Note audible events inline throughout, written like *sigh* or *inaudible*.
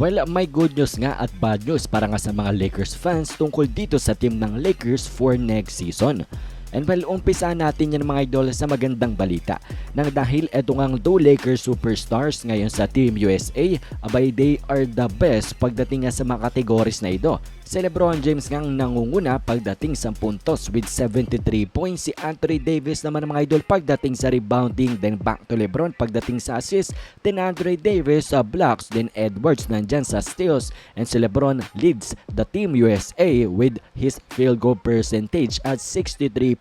Well, may good news nga at bad news para nga sa mga Lakers fans tungkol dito sa team ng Lakers for next season. And well, umpisa natin yan mga idol sa magandang balita. Nang dahil eto ngang two Lakers superstars ngayon sa Team USA, abay they are the best pagdating sa mga kategories na ito. Si Lebron James ngang nangunguna pagdating sa puntos with 73 points. Si Anthony Davis naman mga idol pagdating sa rebounding. Then back to Lebron pagdating sa assist. Then Andre Davis sa blocks. Then Edwards nandyan sa steals. And si Lebron leads the Team USA with his field goal percentage at 63%.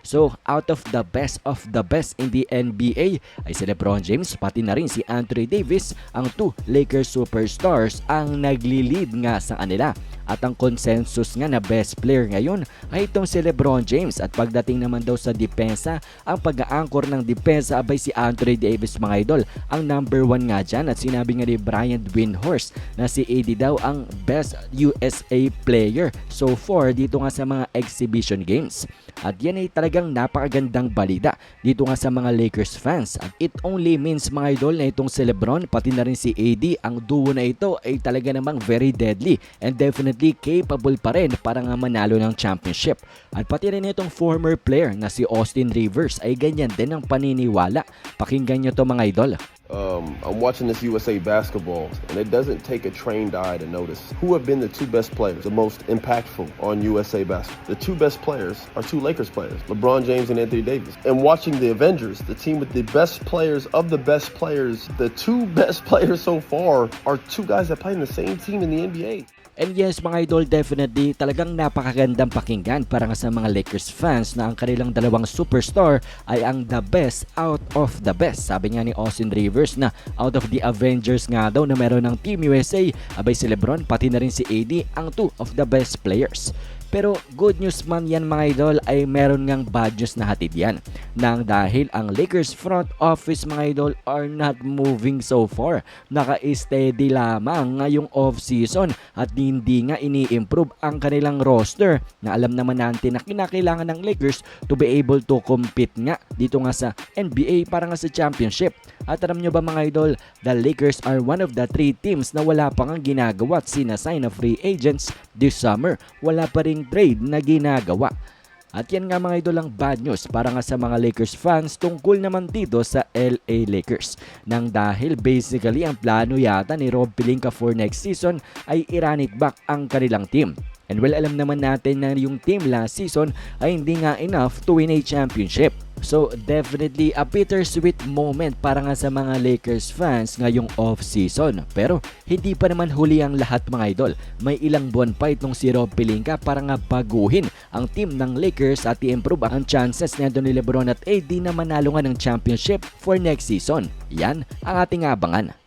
So, out of the best of the best in the NBA ay si LeBron James pati na rin si Anthony Davis ang two Lakers superstars ang nagli-lead nga sa kanila. At ang consensus nga na best player ngayon ay itong si LeBron James at pagdating naman daw sa depensa, ang pag-aangkor ng depensa abay si Anthony Davis mga idol. Ang number one nga dyan at sinabi nga ni Brian Windhorst na si AD daw ang best USA player so far dito nga sa mga exhibition games. At yan ay talagang napakagandang balita dito nga sa mga Lakers fans. At it only means mga idol na itong si Lebron pati na rin si AD, ang duo na ito ay talaga namang very deadly and definitely capable pa rin para nga manalo ng championship. At pati rin itong former player na si Austin Rivers ay ganyan din ang paniniwala. Pakinggan nyo to mga idol. Um, I'm watching this USA basketball, and it doesn't take a trained eye to notice who have been the two best players, the most impactful on USA basketball. The two best players are two Lakers players, LeBron James and Anthony Davis. And watching the Avengers, the team with the best players of the best players, the two *laughs* best players so far are two guys that play in the same team in the NBA. And yes mga idol, definitely talagang napakagandang pakinggan para nga sa mga Lakers fans na ang kanilang dalawang superstar ay ang the best out of the best. Sabi nga ni Austin Rivers na out of the Avengers nga daw na meron ng Team USA, abay si Lebron pati na rin si AD ang two of the best players. Pero good news man yan mga idol ay meron ngang bad news na hatid yan. Nang dahil ang Lakers front office mga idol are not moving so far. Naka-steady lamang ngayong off-season at hindi nga ini-improve ang kanilang roster na alam naman natin na kinakailangan ng Lakers to be able to compete nga dito nga sa NBA para nga sa championship. At alam nyo ba mga idol, the Lakers are one of the three teams na wala pa nga ginagawa at sinasign na free agents this summer. Wala pa ring trade na ginagawa. At yan nga mga idol ang bad news para nga sa mga Lakers fans tungkol naman dito sa LA Lakers. Nang dahil basically ang plano yata ni Rob Pelinka for next season ay i-run it back ang kanilang team. And well alam naman natin na yung team last season ay hindi nga enough to win a championship. So definitely a bittersweet moment para nga sa mga Lakers fans ngayong off-season. Pero hindi pa naman huli ang lahat mga idol. May ilang buwan pa itong si Rob Pelinka para nga baguhin ang team ng Lakers at i-improve ang chances na ni Lebron at AD na manalo nga ng championship for next season. Yan ang ating abangan.